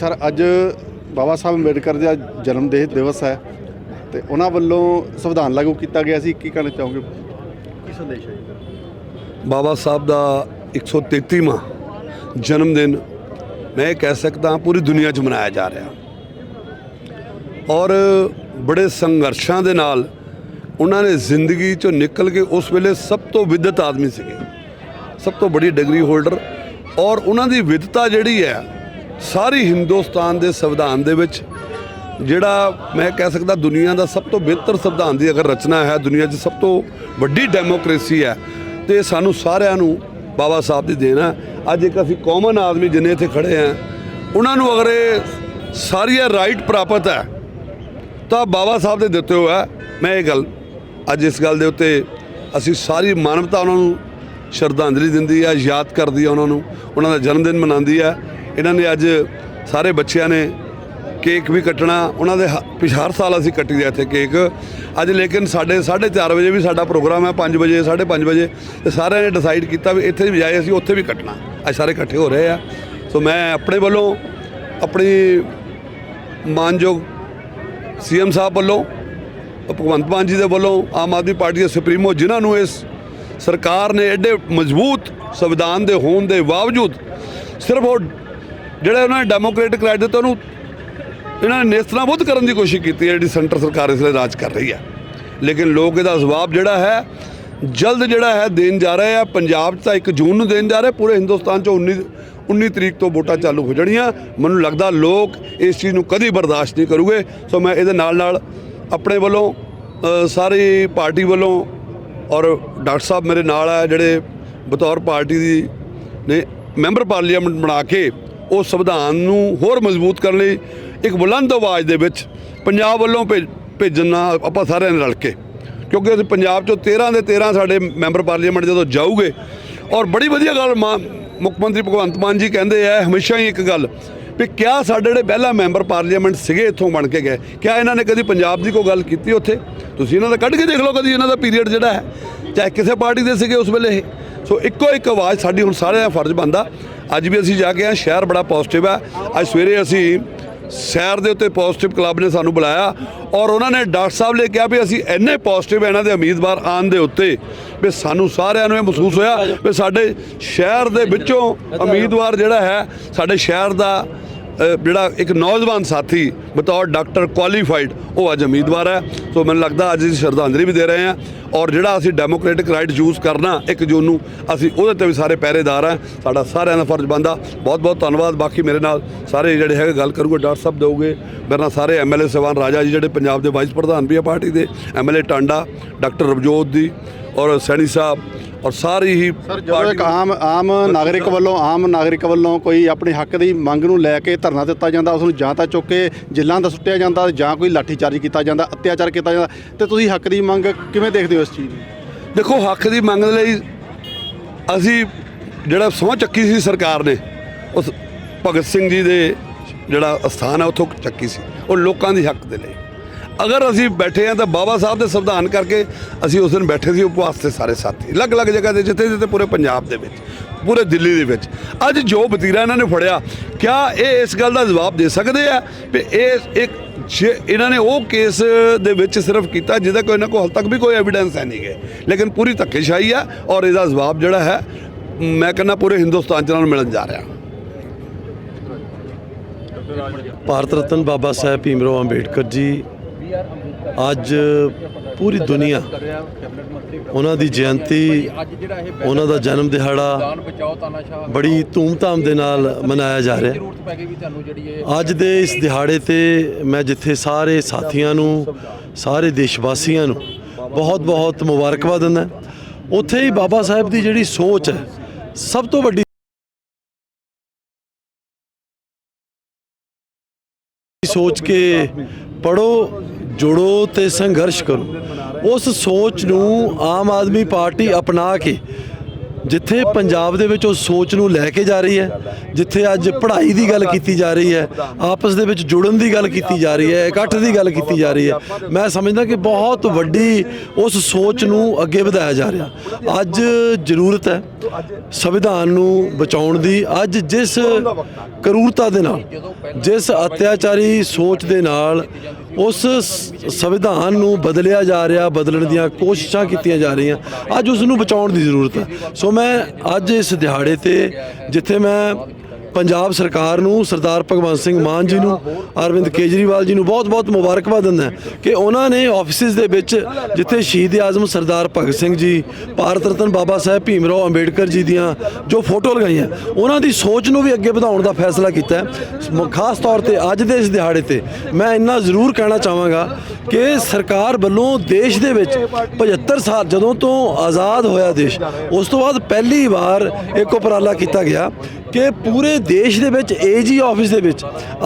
Sir ਅੱਜ ਬਾਬਾ ਸਾਹਿਬ ਅੰਬੇਡਕਰ ਦਾ ਜਨਮ ਦਿਨ ਦਿਵਸ ਹੈ ਤੇ ਉਹਨਾਂ ਵੱਲੋਂ ਸੰਵਿਧਾਨ ਲਾਗੂ ਕੀਤਾ ਗਿਆ ਸੀ। ਕੀ ਕਹਿਣਾ ਚਾਹੋਗੇ? ਕੀ ਸੰਦੇਸ਼ ਹੈ ਜੀ? ਬਾਬਾ ਸਾਹਿਬ ਦਾ 133ਵਾਂ ਜਨਮ ਦਿਨ ਮੈਂ ਇਹ ਕਹਿ ਸਕਦਾ ਹਾਂ ਪੂਰੀ ਦੁਨੀਆ 'ਚ ਮਨਾਇਆ ਜਾ ਰਿਹਾ। ਔਰ ਬੜੇ ਸੰਘਰਸ਼ਾਂ ਦੇ ਨਾਲ ਉਹਨਾਂ ਨੇ ਜ਼ਿੰਦਗੀ 'ਚੋਂ ਨਿਕਲ ਕੇ ਉਸ ਵੇਲੇ ਸਭ ਤੋਂ ਵਿਦਤ ਆਦਮੀ ਸੀਗੇ। ਸਭ ਤੋਂ ਬੜੀ ਡਿਗਰੀ ਹੋਲਡਰ। ਔਰ ਉਹਨਾਂ ਦੀ ਵਿਦਤਾ ਜਿਹੜੀ ਹੈ ਸਾਰੀ ਹਿੰਦੁਸਤਾਨ ਦੇ ਸੰਵਿਧਾਨ ਦੇ ਵਿੱਚ ਜਿਹੜਾ ਮੈਂ ਕਹਿ ਸਕਦਾ ਦੁਨੀਆ ਦਾ ਸਭ ਤੋਂ ਬਿਹਤਰ ਸੰਵਿਧਾਨ ਦੀ ਅਗਰ ਰਚਨਾ ਹੈ, ਦੁਨੀਆ 'ਚ ਸਭ ਤੋਂ ਵੱਡੀ ਡੈਮੋਕ੍ਰੇਸੀ ਹੈ, ਤੇ ਸਾਨੂੰ ਸਾਰਿਆਂ ਨੂੰ ਬਾਬਾ ਸਾਹਿਬ ਦੀ ਦੇਣ ਹੈ। ਅੱਜ ਇੱਕ ਅਸੀਂ ਕਾਮਨ ਆਦਮੀ ਜਿੰਨੇ ਇੱਥੇ ਖੜੇ ਆ ਉਹਨਾਂ ਨੂੰ ਅਗਰ ਇਹ ਸਾਰੀਆਂ ਰਾਈਟ ਪ੍ਰਾਪਤ ਹੈ, ਤਾਂ ਬਾਬਾ ਸਾਹਿਬ ਦੇ ਦਿੱਤੇ ਹੋਇਆ ਮੈਂ ਇਹ ਗੱਲ ਅੱਜ ਇਸ ਗੱਲ ਦੇ ਉੱਤੇ ਅਸੀਂ ਸਾਰੀ ਮਾਨਵਤਾ ਉਹਨਾਂ ਨੂੰ ਸ਼ਰਧਾਂਜਲੀ ਦਿੰਦੀ ਹੈ, ਯਾਦ ਕਰਦੀ ਆ ਉਹਨਾਂ ਨੂੰ, ਉਹਨਾਂ ਦਾ ਜਨਮ ਦਿਨ ਮਨਾਉਂਦੀ ਹੈ। ਇਹਨਾਂ ਨੇ ਅੱਜ ਸਾਰੇ ਬੱਚਿਆਂ ਨੇ ਕੇਕ ਵੀ ਕੱਟਣਾ, ਉਹਨਾਂ ਦੇ ਹ- ਹਰ ਸਾਲ ਅਸੀਂ ਕੱਟੀ ਦੇ ਇੱਥੇ ਕੇਕ। ਅੱਜ ਲੇਕਿਨ ਸਾਡੇ 4:30 ਵਜੇ ਵੀ ਸਾਡਾ ਪ੍ਰੋਗਰਾਮ ਹੈ 5 ਵਜੇ 5:30 ਵਜੇ, ਤੇ ਸਾਰਿਆਂ ਨੇ ਡਿਸਾਈਡ ਕੀਤਾ ਵੀ ਇੱਥੇ ਵੀ ਜਾਏ ਅਸੀਂ, ਉੱਥੇ ਵੀ ਕੱਟਣਾ। ਅੱਜ ਸਾਰੇ ਇਕੱਠੇ ਹੋ ਰਹੇ ਆ। ਸੋ ਮੈਂ ਆਪਣੇ ਵੱਲੋਂ, ਆਪਣੀ ਮਾਨਯੋਗ ਸੀਐਮ ਸਾਹਿਬ ਵੱਲੋਂ, ਭਗਵੰਤ ਮਾਨ ਜੀ ਦੇ ਵੱਲੋਂ, ਆਮ ਆਦਮੀ ਪਾਰਟੀ ਦੇ ਸੁਪਰੀਮੋ ਜਿਨ੍ਹਾਂ ਨੂੰ ਇਸ ਸਰਕਾਰ ਨੇ ਐਡੇ ਮਜ਼ਬੂਤ ਸੰਵਿਧਾਨ ਦੇ ਹੋਣ ਦੇ ਬਾਵਜੂਦ ਸਿਰਫ ਉਹ ਜਿਹੜਾ ਉਹਨਾਂ ਨੇ ਡੈਮੋਕ੍ਰੈਟਿਕ ਰਾਈਟ ਦਿੱਤਾ, ਉਹਨੂੰ ਇਹਨਾਂ ਨੇ ਨੇਸਤਨਾਬੁੱਧ ਕਰਨ ਦੀ ਕੋਸ਼ਿਸ਼ ਕੀਤੀ ਹੈ, ਜਿਹੜੀ ਸੈਂਟਰ ਸਰਕਾਰ ਇਸ ਲਈ ਰਾਜ ਕਰ ਰਹੀ ਹੈ। ਲੇਕਿਨ ਲੋਕ ਇਹਦਾ ਜਵਾਬ ਜਿਹੜਾ ਹੈ, ਜਲਦ ਜਿਹੜਾ ਹੈ ਦੇਣ ਜਾ ਰਹੇ ਆ। ਪੰਜਾਬ 'ਚ ਤਾਂ 1 ਜੂਨ ਨੂੰ ਦੇਣ ਜਾ ਰਹੇ, ਪੂਰੇ ਹਿੰਦੁਸਤਾਨ 'ਚ 19 19 ਤਰੀਕ ਤੋਂ ਵੋਟਾਂ ਚਾਲੂ ਹੋ ਜਾਣੀਆਂ। ਮੈਨੂੰ ਲੱਗਦਾ ਲੋਕ ਇਸ ਚੀਜ਼ ਨੂੰ ਕਦੀ ਬਰਦਾਸ਼ਤ ਨਹੀਂ ਕਰੂਗੇ। ਸੋ ਮੈਂ ਇਹਦੇ ਨਾਲ ਨਾਲ ਆਪਣੇ ਵੱਲੋਂ ਸਾਰੀ ਪਾਰਟੀ ਵੱਲੋਂ ਔਰ ਡਾਕਟਰ ਸਾਹਿਬ ਮੇਰੇ ਨਾਲ ਆ, ਜਿਹੜੇ ਬਤੌਰ ਪਾਰਟੀ ਦੀ ਨੇ ਮੈਂਬਰ ਪਾਰਲੀਮੈਂਟ ਬਣਾ ਕੇ ਉਹ ਸੰਵਿਧਾਨ ਨੂੰ ਹੋਰ ਮਜ਼ਬੂਤ ਕਰਨ ਲਈ ਇੱਕ ਬੁਲੰਦ ਆਵਾਜ਼ ਦੇ ਵਿੱਚ ਪੰਜਾਬ ਵੱਲੋਂ ਭੇਜ- ਭੇਜਣਾ ਆਪਾਂ ਸਾਰਿਆਂ ਨੇ ਰਲ ਕੇ। ਕਿਉਂਕਿ ਅਸੀਂ ਪੰਜਾਬ ਚੋਂ 13 ਦੇ 13 ਸਾਡੇ ਮੈਂਬਰ ਪਾਰਲੀਮੈਂਟ ਜਦੋਂ ਜਾਊਗੇ, ਔਰ ਬੜੀ ਵਧੀਆ ਗੱਲ ਮਾ- ਮੁੱਖ ਮੰਤਰੀ ਭਗਵੰਤ ਮਾਨ ਜੀ ਕਹਿੰਦੇ ਆ, ਹਮੇਸ਼ਾ ਹੀ ਇੱਕ ਗੱਲ ਵੀ ਕਿਆ ਸਾਡੇ ਜਿਹੜੇ ਪਹਿਲਾ ਮੈਂਬਰ ਪਾਰਲੀਮੈਂਟ ਸੀਗੇ, ਇੱਥੋਂ ਬਣ ਕੇ ਗਏ। ਕਿਆ ਇਹਨਾਂ ਨੇ ਕਦੀ ਪੰਜਾਬ ਦੀ ਕੋਈ ਗੱਲ ਕੀਤੀ ਉੱਥੇ? ਤੁਸੀਂ ਇਹਨਾਂ ਦਾ ਕੱਢ ਕੇ ਦੇਖ ਲਓ ਕਦੀ ਇਹਨਾਂ ਦਾ ਪੀਰੀਅਡ ਜਿਹੜਾ ਹੈ। ਚਾਹੇ ਕਿਸੇ ਪਾਰਟੀ ਦੇ ਸੀਗੇ ਉਸ ਵੇਲੇ ਇਹ। ਸੋ ਇੱਕੋ ਇੱਕ ਆਵਾਜ਼ ਸਾਡੀ ਹੁਣ ਸਾਰਿਆਂ ਦਾ ਫਰਜ਼ ਬਣਦਾ। ਅੱਜ ਵੀ ਅਸੀਂ ਜਾ ਕੇ ਆ ਸ਼ਹਿਰ ਬੜਾ ਪੋਜ਼ਿਟਿਵ ਹੈ ਅੱਜ ਸਵੇਰੇ ਅਸੀਂ ਸ਼ਹਿਰ ਦੇ ਉੱਤੇ ਪੋਜ਼ਿਟਿਵ ਕਲੱਬ ਨੇ ਸਾਨੂੰ ਬੁਲਾਇਆ ਔਰ ਉਹਨਾਂ ਨੇ ਡਾਕਟਰ ਸਾਹਿਬ ਨੇ ਕਿਹਾ ਵੀ ਅਸੀਂ ਇੰਨੇ ਪੋਜ਼ਿਟਿਵ ਇਹਨਾਂ ਦੇ ਉਮੀਦਵਾਰ ਆਉਣ ਦੇ ਉੱਤੇ ਵੀ ਸਾਨੂੰ ਸਾਰਿਆਂ ਨੂੰ ਇਹ ਮਹਿਸੂਸ ਹੋਇਆ ਵੀ ਸਾਡੇ ਸ਼ਹਿਰ ਦੇ ਵਿੱਚੋਂ ਉਮੀਦਵਾਰ ਜਿਹੜਾ ਹੈ, ਸਾਡੇ ਸ਼ਹਿਰ ਦਾ ਜਿਹੜਾ ਇੱਕ ਨੌਜਵਾਨ ਸਾਥੀ ਬਤੌਰ ਡਾਕਟਰ ਕੁਆਲੀਫਾਈਡ ਉਹ ਅੱਜ ਉਮੀਦਵਾਰ ਹੈ। ਸੋ ਮੈਨੂੰ ਲੱਗਦਾ ਅੱਜ ਅਸੀਂ ਸ਼ਰਧਾਂਜਲੀ ਵੀ ਦੇ ਰਹੇ ਹਾਂ ਔਰ ਜਿਹੜਾ ਅਸੀਂ ਡੈਮੋਕ੍ਰੈਟਿਕ ਰਾਈਟ ਯੂਜ਼ ਕਰਨਾ ਇੱਕ ਜੂਨ ਨੂੰ, ਅਸੀਂ ਉਹਦੇ ਤੇ ਵੀ ਸਾਰੇ ਪਹਿਰੇਦਾਰ ਹਾਂ। ਸਾਡਾ ਸਾਰਿਆਂ ਦਾ ਫਰਜ਼ ਬਣਦਾ। ਬਹੁਤ ਬਹੁਤ ਧੰਨਵਾਦ। ਬਾਕੀ ਮੇਰੇ ਨਾਲ ਸਾਰੇ ਜਿਹੜੇ ਹੈਗੇ ਗੱਲ ਕਰੂਗੇ, ਡਾਕਟਰ ਸਾਹਿਬ ਦੇਊਗੇ ਮੇਰੇ ਨਾਲ ਸਾਰੇ ਐਮਐਲਏ ਸਹਿਬਾਨ ਰਾਜਾ ਜੀ, ਜਿਹੜੇ ਪੰਜਾਬ ਦੇ ਵਾਈਸ ਪ੍ਰਧਾਨ ਵੀ ਆ ਪਾਰਟੀ ਦੇ। ਐਮਐਲਏ ਟਾਂਡਾ, ਡਾਕਟਰ ਰਵਜੋਤ ਦੀ ਔਰ ਸੈਣੀ ਸਾਹਿਬ ਔਰ ਸਾਰੀ ਹੀ ਸਰ ਜਦੋਂ ਇੱਕ ਆਮ ਆਮ ਨਾਗਰਿਕ ਵੱਲੋਂ ਆਮ ਨਾਗਰਿਕ ਵੱਲੋਂ ਕੋਈ ਆਪਣੇ ਹੱਕ ਦੀ ਮੰਗ ਨੂੰ ਲੈ ਕੇ ਧਰਨਾ ਦਿੱਤਾ ਜਾਂਦਾ ਉਸ ਨੂੰ ਜਾਂ ਤਾਂ ਚੁੱਕ ਕੇ ਜੇਲ੍ਹਾਂ ਦਾ ਸੁੱਟਿਆ ਜਾਂਦਾ ਜਾਂ ਕੋਈ ਲਾਠੀਚਾਰਜ ਕੀਤਾ ਜਾਂਦਾ ਅਤਿਆਚਾਰ ਕੀਤਾ ਜਾਂਦਾ ਤੇ ਤੁਸੀਂ ਹੱਕ ਦੀ ਮੰਗ ਕਿਵੇਂ ਦੇਖਦੇ ਹੋ ਇਸ ਚੀਜ਼ ਨੂੰ ਦੇਖੋ ਹੱਕ ਦੀ ਮੰਗ ਲਈ ਅਸੀਂ ਜਿਹੜਾ ਸਹੁੰ ਚੱਕੀ ਸੀ ਸਰਕਾਰ ਨੇ ਉਸ ਭਗਤ ਸਿੰਘ ਜੀ ਦੇ ਜਿਹੜਾ ਅਸਥਾਨ ਹੈ ਉੱਥੋਂ ਚੱਕੀ ਸੀ। ਉਹ ਲੋਕਾਂ ਦੀ ਹੱਕ ਦੇ ਲਈ। ਅਗਰ ਅਸੀਂ ਬੈਠੇ ਹਾਂ ਤਾਂ ਬਾਬਾ ਸਾਹਿਬ ਦੇ ਸੰਵਿਧਾਨ ਕਰਕੇ ਅਸੀਂ ਉਸ ਦਿਨ ਬੈਠੇ ਸੀ ਉਪਵਾਸ ਤੇ ਸਾਰੇ ਸਾਥੀ। ਅਲੱਗ-ਅਲੱਗ ਜਗ੍ਹਾ ਤੇ, ਜਿੱਥੇ ਜਿੱਥੇ ਪੂਰੇ ਪੰਜਾਬ ਦੇ ਵਿੱਚ, ਪੂਰੇ ਦਿੱਲੀ ਦੇ ਵਿੱਚ। ਅੱਜ ਜੋ ਵਤੀਰਾ ਇਹਨਾਂ ਨੇ ਫੜਿਆ, ਕਿਆ ਇਹ ਇਸ ਗੱਲ ਦਾ ਜਵਾਬ ਦੇ ਸਕਦੇ ਆ ਵੀ ਇਹ ਇੱਕ ਜੇ ਇਹਨਾਂ ਨੇ ਉਹ ਕੇਸ ਦੇ ਵਿੱਚ ਸਿਰਫ ਕੀਤਾ ਜਿਹਦਾ ਕੋਈ ਇਹਨਾਂ ਕੋਲ ਹਾਲ ਤੱਕ ਵੀ ਕੋਈ ਐਵੀਡੈਂਸ ਹੈ ਨਹੀਂ ਗਏ ਲੇਕਿਨ ਪੂਰੀ ਧੱਕੇਸ਼ਾਹੀ ਆ ਔਰ ਇਹਦਾ ਜਵਾਬ ਜਿਹੜਾ ਹੈ, ਮੈਂ ਕਹਿੰਦਾ ਪੂਰੇ ਹਿੰਦੁਸਤਾਨ ਚ ਇਹਨਾਂ ਨੂੰ ਮਿਲਣ ਜਾ ਰਿਹਾ। ਭਾਰਤ ਰਤਨ ਬਾਬਾ ਸਾਹਿਬ ਭੀਮਰਾਓ ਅੰਬੇਡਕਰ ਜੀ ਅੱਜ ਪੂਰੀ ਦੁਨੀਆ ਉਹਨਾਂ ਦੀ ਜਯੰਤੀ, ਉਹਨਾਂ ਦਾ ਜਨਮ ਦਿਹਾੜਾ ਬੜੀ ਧੂਮਧਾਮ ਦੇ ਨਾਲ ਮਨਾਇਆ ਜਾ ਰਿਹਾ। ਅੱਜ ਦੇ ਇਸ ਦਿਹਾੜੇ ਤੇ ਮੈਂ ਜਿੱਥੇ ਸਾਰੇ ਸਾਥੀਆਂ ਨੂੰ, ਸਾਰੇ ਦੇਸ਼ ਵਾਸੀਆਂ ਨੂੰ ਬਹੁਤ ਬਹੁਤ ਮੁਬਾਰਕਬਾਦ ਦਿੰਦਾ। ਉੱਥੇ ਹੀ ਬਾਬਾ ਸਾਹਿਬ ਦੀ ਜਿਹੜੀ ਸੋਚ ਹੈ, ਸਭ ਤੋਂ ਵੱਡੀ ਸੋਚ ਕੇ ਪੜੋ ਜੁੜੋ ਤੇ ਸੰਘਰਸ਼ ਕਰੋ। ਉਸ ਸੋਚ ਨੂੰ ਆਮ ਆਦਮੀ ਪਾਰਟੀ ਅਪਣਾ ਕੇ ਜਿੱਥੇ ਪੰਜਾਬ ਦੇ ਵਿੱਚ ਉਹ ਸੋਚ ਨੂੰ ਲੈ ਕੇ ਜਾ ਰਹੀ ਹੈ, ਜਿੱਥੇ ਅੱਜ ਪੜ੍ਹਾਈ ਦੀ ਗੱਲ ਕੀਤੀ ਜਾ ਰਹੀ ਹੈ, ਆਪਸ ਦੇ ਵਿੱਚ ਜੁੜਨ ਦੀ ਗੱਲ ਕੀਤੀ ਜਾ ਰਹੀ ਹੈ, ਇਕੱਠ ਦੀ ਗੱਲ ਕੀਤੀ ਜਾ ਰਹੀ ਹੈ, ਮੈਂ ਸਮਝਦਾ ਕਿ ਬਹੁਤ ਵੱਡੀ ਉਸ ਸੋਚ ਨੂੰ ਅੱਗੇ ਵਧਾਇਆ ਜਾ ਰਿਹਾ। ਅੱਜ ਜ਼ਰੂਰਤ ਹੈ ਸੰਵਿਧਾਨ ਨੂੰ ਬਚਾਉਣ ਦੀ। ਅੱਜ ਜਿਸ ਕਰੂਰਤਾ ਦੇ ਨਾਲ, ਜਿਸ ਅਤਿਆਚਾਰੀ ਸੋਚ ਦੇ ਨਾਲ ਉਸ ਸੰਵਿਧਾਨ ਨੂੰ ਬਦਲਿਆ ਜਾ ਰਿਹਾ, ਬਦਲਣ ਦੀਆਂ ਕੋਸ਼ਿਸ਼ਾਂ ਕੀਤੀਆਂ ਜਾ ਰਹੀਆਂ। ਅੱਜ ਉਸ ਨੂੰ ਬਚਾਉਣ ਦੀ ਜ਼ਰੂਰਤ ਹੈ। ਸੋ ਮੈਂ ਅੱਜ ਇਸ ਦਿਹਾੜੇ ਤੇ, ਜਿੱਥੇ ਮੈਂ ਪੰਜਾਬ ਸਰਕਾਰ ਨੂੰ, ਸਰਦਾਰ ਭਗਵੰਤ ਸਿੰਘ ਮਾਨ ਜੀ ਨੂੰ, ਅਰਵਿੰਦ ਕੇਜਰੀਵਾਲ ਜੀ ਨੂੰ ਬਹੁਤ-ਬਹੁਤ ਮੁਬਾਰਕਬਾਦ ਦਿੰਦਾ ਕਿ ਉਹਨਾਂ ਨੇ ਆਫਿਸਿਸ ਦੇ ਵਿੱਚ ਜਿੱਥੇ ਸ਼ਹੀਦ ਆਜ਼ਮ ਸਰਦਾਰ ਭਗਤ ਸਿੰਘ ਜੀ, ਭਾਰਤ ਰਤਨ ਬਾਬਾ ਸਾਹਿਬ ਭੀਮ ਰਾਓ ਅੰਬੇਡਕਰ ਜੀ ਦੀਆਂ ਜੋ ਫੋਟੋ ਲਗਾਈਆਂ, ਉਹਨਾਂ ਦੀ ਸੋਚ ਨੂੰ ਵੀ ਅੱਗੇ ਵਧਾਉਣ ਦਾ ਫੈਸਲਾ ਕੀਤਾ ਮ- ਖਾਸ ਤੌਰ ਤੇ ਅੱਜ ਦੇ ਇਸ ਦਿਹਾੜੇ ਤੇ ਮੈਂ ਇੰਨਾ ਜ਼ਰੂਰ ਕਹਿਣਾ ਚਾਹਾਂਗਾ ਕਿ ਸਰਕਾਰ ਵੱਲੋਂ ਦੇਸ਼ ਦੇ ਵਿੱਚ 75 ਸਾਲ ਜਦੋਂ ਤੋਂ ਆਜ਼ਾਦ ਹੋਇਆ ਦੇਸ਼, ਉਸ ਤੋਂ ਬਾਅਦ ਪਹਿਲੀ ਵਾਰ ਇੱਕ ਉਪਰਾਲਾ ਕੀਤਾ ਗਿਆ। ਕਿ ਪੂਰੇ ਦੇਸ਼ ਦੇ ਵਿੱਚ ਏਜੀ ਆਫਿਸ ਦੇ ਵਿੱਚ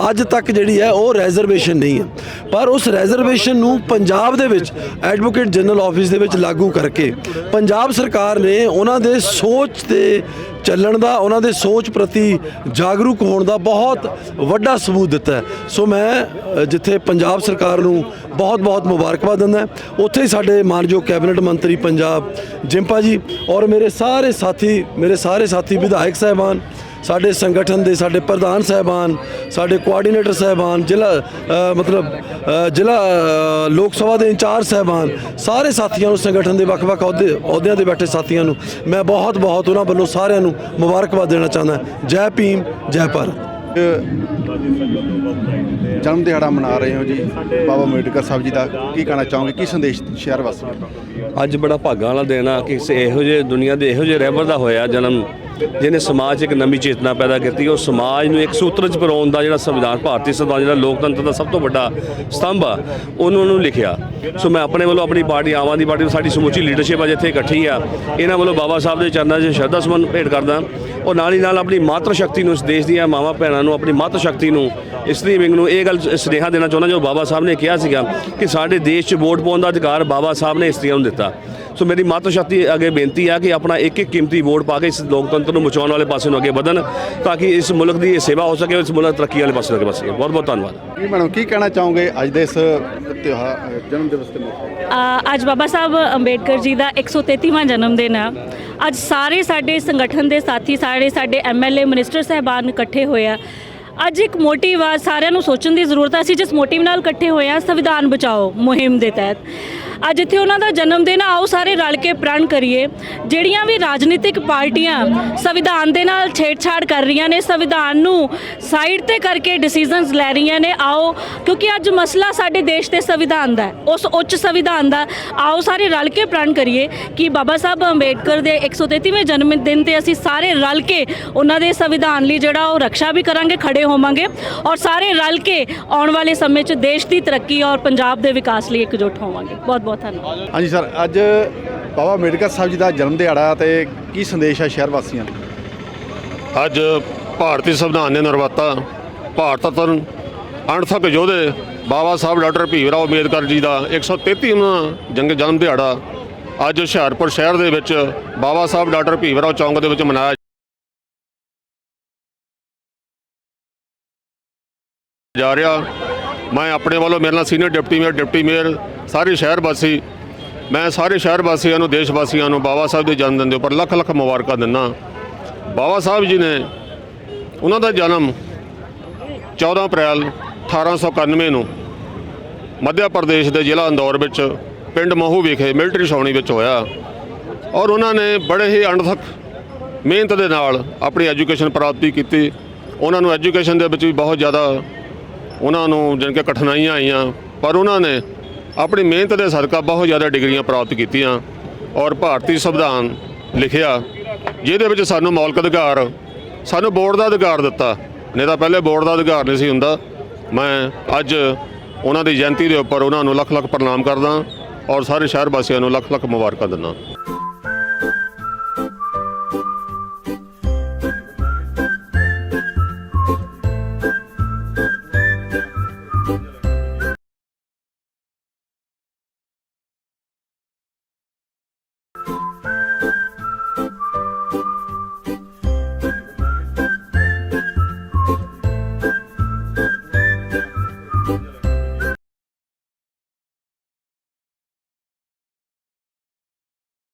ਅੱਜ ਤੱਕ ਜਿਹੜੀ ਹੈ ਉਹ ਰਿਜ਼ਰਵੇਸ਼ਨ ਨਹੀਂ ਹੈ। ਪਰ ਉਸ ਰਿਜ਼ਰਵੇਸ਼ਨ ਨੂੰ ਪੰਜਾਬ ਦੇ ਵਿੱਚ ਐਡਵੋਕੇਟ ਜਨਰਲ ਆਫਿਸ ਦੇ ਵਿੱਚ ਲਾਗੂ ਕਰਕੇ ਪੰਜਾਬ ਸਰਕਾਰ ਨੇ ਉਹਨਾਂ ਦੇ ਸੋਚ ਤੇ ਚੱਲਣ ਦਾ, ਉਹਨਾਂ ਦੇ ਸੋਚ ਪ੍ਰਤੀ ਜਾਗਰੂਕ ਹੋਣ ਦਾ ਬਹੁਤ ਵੱਡਾ ਸਬੂਤ ਦਿੱਤਾ ਹੈ। ਸੋ ਮੈਂ ਜਿੱਥੇ ਪੰਜਾਬ ਸਰਕਾਰ ਨੂੰ ਬਹੁਤ ਬਹੁਤ ਮੁਬਾਰਕਬਾਦ ਦਿੰਦਾ ਉੱਥੇ ਹੀ ਸਾਡੇ ਮਾਨਯੋਗ ਕੈਬਨਿਟ ਮੰਤਰੀ ਪੰਜਾਬ ਜਿੰਪਾ ਜੀ ਔਰ ਮੇਰੇ ਸਾਰੇ ਸਾਥੀ, ਮੇਰੇ ਸਾਰੇ ਸਾਥੀ ਵਿਧਾਇਕ ਸਾਹਿਬਾਨ ਸਾਡੇ ਸੰਗਠਨ ਦੇ ਸਾਡੇ ਪ੍ਰਧਾਨ ਸਾਹਿਬਾਨ, ਸਾਡੇ ਕੋਆਰਡੀਨੇਟਰ ਸਾਹਿਬਾਨ, ਜ਼ਿਲ੍ਹਾ ਮਤਲਬ ਜ਼ਿਲ੍ਹਾ ਲੋਕ ਸਭਾ ਦੇ ਇੰਚਾਰਜ ਸਾਹਿਬਾਨ, ਸਾਰੇ ਸਾਥੀਆਂ ਨੂੰ ਸੰਗਠਨ ਦੇ ਵੱਖ-ਵੱਖ ਅਹੁਦੇ, ਅਹੁਦਿਆਂ ਤੇ ਬੈਠੇ ਸਾਥੀਆਂ ਨੂੰ ਮੈਂ ਬਹੁਤ-ਬਹੁਤ ਉਹਨਾਂ ਵੱਲੋਂ ਸਾਰਿਆਂ ਨੂੰ ਮੁਬਾਰਕਬਾਦ ਦੇਣਾ ਚਾਹੁੰਦਾ। ਜੈ ਭੀਮ, ਜੈ ਭਾਰਤ। ਜਨਮ ਦਿਹਾੜਾ ਮਨਾ ਰਹੇ ਹੋ ਜੀ, ਬਾਬਾ ਅੰਬੇਡਕਰ ਸਾਹਿਬ ਜੀ ਦਾ। ਕੀ ਕਹਿਣਾ ਚਾਹੋਗੇ? ਕੀ ਸੰਦੇਸ਼ ਸ਼ਹਿਰ ਵਾਸੀਆਂ ਨੂੰ? ਅੱਜ ਬੜਾ ਭਾਗਾਂ ਵਾਲਾ ਦਿਨ ਆ ਕਿ ਇਹੋ ਜਿਹੇ ਦੁਨੀਆ ਦੇ ਇਹੋ ਜਿਹੇ ਰਹਿਬਰ ਦਾ ਹੋਇਆ ਜਨਮ। ਜਿਹਨੇ ਸਮਾਜ 'ਚ ਇੱਕ ਨਵੀਂ ਚੇਤਨਾ ਪੈਦਾ ਕੀਤੀ, ਉਹ ਸਮਾਜ ਨੂੰ ਇੱਕ ਸੂਤਰ 'ਚ ਪਰੋਣ ਦਾ ਜਿਹੜਾ ਸੰਵਿਧਾਨ, ਭਾਰਤੀ ਸੰਵਿਧਾਨ, ਜਿਹੜਾ ਲੋਕਤੰਤਰ ਦਾ ਸਭ ਤੋਂ ਵੱਡਾ ਸਤੰਭ ਆ, ਉਹਨੂੰ ਉਹਨੂੰ ਲਿਖਿਆ। ਸੋ ਮੈਂ ਆਪਣੇ ਵੱਲੋਂ ਆਪਣੀ ਪਾਰਟੀ, ਆਮ ਆਦਮੀ ਪਾਰਟੀ, ਸਾਡੀ ਸਮੁੱਚੀ ਲੀਡਰਸ਼ਿਪ ਅੱਜ ਇੱਥੇ ਇਕੱਠੀ ਆ। ਇਹਨਾਂ ਵੱਲੋਂ ਬਾਬਾ ਸਾਹਿਬ ਦੇ ਚਰਨਾਂ 'ਚ ਸ਼ਰਧਾ ਸੁਮਨ ਭੇਟ ਕਰਦਾ। ਔਰ ਨਾਲ ਹੀ ਨਾਲ ਆਪਣੀ ਮਾਤਰ ਸ਼ਕਤੀ ਨੂੰ ਇਸ ਦੇਸ਼ ਦੀਆਂ ਮਾਵਾਂ ਭੈਣਾਂ ਨੂੰ, ਆਪਣੀ ਮਾਤਰ ਸ਼ਕਤੀ ਨੂੰ ਇਸਤਰੀ ਵਿੰਗ ਨੂੰ ਇਹ ਗੱਲ ਸੁਨੇਹਾ ਦੇਣਾ ਚਾਹੁੰਦਾ, ਜੋ ਬਾਬਾ ਸਾਹਿਬ ਨੇ ਕਿਹਾ ਸੀਗਾ ਕਿ ਸਾਡੇ ਦੇਸ਼ 'ਚ ਵੋਟ ਪਾਉਣ ਦਾ ਅਧਿਕਾਰ ਬਾਬਾ ਸਾਹਿਬ ਨੇ ਇਸਤਰੀਆਂ ਨੂੰ ਦਿੱਤਾ। ਸੋ ਮੇਰੀ ਮਾਤਰ ਸ਼ਕਤੀ ਅੱਗੇ ਬੇਨਤੀ ਆ ਕਿ ਆਪਣਾ ਇੱਕ ਇੱਕ ਕੀਮਤੀ ਵੋਟ ਪਾ ਕੇ ਇਸ ਲੋਕਤੰਤਰ ਨੂੰ ਬਚਾਉਣ ਵਾਲੇ ਪਾਸੇ ਨੂੰ ਅੱਗੇ ਵਧਣ ਤਾਂ ਕਿ ਇਸ ਮੁਲਕ ਦੀ ਇਹ ਸੇਵਾ ਹੋ ਸਕੇ ਇਸ ਮੁਲਕ ਤਰੱਕੀ ਵਾਲੇ ਪਾਸੇ ਨੂੰ ਅੱਗੇ ਵਧ ਸਕੇ। ਬਹੁਤ ਬਹੁਤ ਧੰਨਵਾਦ। ਕੀ ਮੈਡਮ ਕੀ ਕਹਿਣਾ ਚਾਹੋਗੇ ਅੱਜ ਦੇ ਇਸ ਤਿਉਹਾਰ ਜਨਮ ਦਿਵਸ ਤੇ? ਅੱਜ ਬਾਬਾ ਸਾਹਿਬ ਅੰਬੇਡਕਰ ਜੀ ਦਾ 133ਵਾਂ ਜਨਮ ਦਿਨ ਆ। ਅੱਜ ਸਾਰੇ ਸਾਡੇ ਸੰਗਠਨ ਦੇ ਸਾਥੀ ਸਾਰੇ ਸਾਡੇ ਐਮਐਲਏ ਮਿਨਿਸਟਰ ਸਹਿਬਾਨ ਇਕੱਠੇ ਹੋਏ ਆ। ਅੱਜ ਇੱਕ ਮੋਟਿਵ ਆ ਸਾਰਿਆਂ ਨੂੰ ਸੋਚਣ ਦੀ ਜ਼ਰੂਰਤ ਆ ਅਸੀਂ ਜਿਸ ਮੋਟਿਵ ਨਾਲ ਇਕੱਠੇ ਹੋਏ ਆ ਸੰਵਿਧਾਨ ਬਚਾਓ ਮੁਹਿੰਮ ਦੇ ਤਹਿਤ। ਅੱਜ ਇੱਥੇ ਉਹਨਾਂ ਦਾ ਜਨਮ ਦਿਨ ਆਓ ਸਾਰੇ ਰਲ ਕੇ ਪ੍ਰਣ ਕਰੀਏ। ਜਿਹੜੀਆਂ ਵੀ ਰਾਜਨੀਤਿਕ ਪਾਰਟੀਆਂ ਸੰਵਿਧਾਨ ਦੇ ਨਾਲ ਛੇੜਛਾੜ ਕਰ ਰਹੀਆਂ ਨੇ, ਸੰਵਿਧਾਨ ਨੂੰ ਸਾਈਡ ਤੇ ਕਰਕੇ ਡਿਸੀਜਨਸ ਲੈ ਰਹੀਆਂ ਨੇ, ਆਓ, ਕਿਉਂਕਿ ਅੱਜ ਮਸਲਾ ਸਾਡੇ ਦੇਸ਼ ਦੇ ਸੰਵਿਧਾਨ ਦਾ ਹੈ, ਉਸ ਉੱਚ ਸੰਵਿਧਾਨ ਦਾ। ਆਓ ਸਾਰੇ ਰਲ ਕੇ ਪ੍ਰਣ ਕਰੀਏ ਕਿ ਬਾਬਾ ਸਾਹਿਬ ਅੰਬੇਡਕਰ ਦੇ 133ਵੇਂ ਜਨਮ ਦਿਨ ਤੇ ਅਸੀਂ ਸਾਰੇ ਰਲ ਕੇ ਉਹਨਾਂ ਦੇ ਸੰਵਿਧਾਨ ਲਈ ਜਿਹੜਾ ਉਹ ਰੱਖਿਆ ਵੀ ਕਰਾਂਗੇ, ਖੜੇ ਹੋਵਾਂਗੇ ਔਰ ਸਾਰੇ ਰਲ ਕੇ ਆਉਣ ਵਾਲੇ ਸਮੇਂ 'ਚ ਦੇਸ਼ ਦੀ ਤਰੱਕੀ ਔਰ ਪੰਜਾਬ ਦੇ ਵਿਕਾਸ ਲਈ ਇਕਜੁੱਟ ਹੋਵਾਂਗੇ। ਬਹੁਤ ਬਹੁਤ ਧੰਨਵਾਦ। ਹਾਂਜੀ ਸਰ ਅੱਜ ਬਾਬਾ ਅੰਬੇਡਕਰ ਸਾਹਿਬ ਜੀ ਦਾ ਜਨਮ ਦਿਹਾੜਾ ਤੇ ਕੀ ਸੰਦੇਸ਼ ਹੈ ਸ਼ਹਿਰ ਵਾਸੀਆਂ? ਨੂੰ ਅੱਜ ਭਾਰਤੀ ਸੰਵਿਧਾਨ ਦੇ ਨਿਰਮਾਤਾ ਭਾਰਤ ਰਤਨ ਅਣਥਕ ਯੋਧੇ ਬਾਬਾ ਸਾਹਿਬ ਡਾਕਟਰ ਭੀਮ ਰਾਓ ਅੰਬੇਦਕਰ ਜੀ ਦਾ 133ਵਾਂ ਜੰਗ ਜਨਮ ਦਿਹਾੜਾ ਅੱਜ ਹੁਸ਼ਿਆਰਪੁਰ ਸ਼ਹਿਰ ਦੇ ਵਿੱਚ ਬਾਬਾ ਸਾਹਿਬ ਡਾਕਟਰ ਭੀਮ ਰਾਓ ਚੌਂਕ ਦੇ ਵਿੱਚ ਮਨਾਇਆ ਜਾ ਰਿਹਾ। ਮੈਂ ਆਪਣੇ ਵੱਲੋਂ ਮੇਰੇ ਨਾਲ senior deputy mayor deputy mayor ਸਾਰੇ ਸ਼ਹਿਰ ਵਾਸੀ ਮੈਂ ਸਾਰੇ ਸ਼ਹਿਰ ਵਾਸੀਆਂ ਨੂੰ ਦੇਸ਼ ਵਾਸੀਆਂ ਨੂੰ ਬਾਬਾ ਸਾਹਿਬ ਦੇ ਜਨਮ ਦਿਨ ਦੇ ਉੱਪਰ ਲੱਖ ਲੱਖ ਮੁਬਾਰਕਾਂ ਦਿੰਦਾ ਬਾਬਾ ਸਾਹਿਬ ਜੀ ਨੇ ਉਹਨਾਂ ਦਾ ਜਨਮ 14 ਅਪ੍ਰੈਲ 1891 ਨੂੰ ਮੱਧ ਪ੍ਰਦੇਸ਼ ਦੇ ਜ਼ਿਲ੍ਹਾ ਇੰਦੌਰ ਵਿੱਚ ਪਿੰਡ ਮਹੂ ਵਿਖੇ ਮਿਲਟਰੀ ਛਾਉਣੀ ਵਿੱਚ ਹੋਇਆ ਔਰ ਉਹਨਾਂ ਨੇ ਬੜੇ ਹੀ ਅਣਥਕ ਮਿਹਨਤ ਦੇ ਨਾਲ ਆਪਣੀ ਐਜੂਕੇਸ਼ਨ ਪ੍ਰਾਪਤੀ ਕੀਤੀ। ਉਹਨਾਂ ਨੂੰ ਐਜੂਕੇਸ਼ਨ ਦੇ ਵਿੱਚ ਵੀ ਬਹੁਤ ਜ਼ਿਆਦਾ ਉਹਨਾਂ ਨੂੰ ਜਾਣੀ ਕਿ ਕਠਿਨਾਈਆਂ ਆਈਆਂ, ਪਰ ਉਹਨਾਂ ਨੇ ਆਪਣੀ ਮਿਹਨਤ ਦੇ ਸਦਕਾ ਬਹੁਤ ਜ਼ਿਆਦਾ ਡਿਗਰੀਆਂ ਪ੍ਰਾਪਤ ਕੀਤੀਆਂ ਔਰ ਭਾਰਤੀ ਸੰਵਿਧਾਨ ਲਿਖਿਆ, ਜਿਹਦੇ ਵਿੱਚ ਸਾਨੂੰ ਮੌਲਿਕ ਅਧਿਕਾਰ, ਸਾਨੂੰ ਬੋਰਡ ਦਾ ਅਧਿਕਾਰ ਦਿੱਤਾ। ਨਹੀਂ ਤਾਂ ਪਹਿਲੇ ਬੋਰਡ ਦਾ ਅਧਿਕਾਰ ਨਹੀਂ ਸੀ ਹੁੰਦਾ। ਮੈਂ ਅੱਜ ਉਹਨਾਂ ਦੀ ਜਯੰਤੀ ਦੇ ਉੱਪਰ ਉਹਨਾਂ ਨੂੰ ਲੱਖ ਲੱਖ ਪ੍ਰਣਾਮ ਕਰਦਾ ਔਰ ਸਾਰੇ ਸ਼ਹਿਰ ਵਾਸੀਆਂ ਨੂੰ ਲੱਖ ਲੱਖ ਮੁਬਾਰਕਾਂ ਦਿੰਦਾ।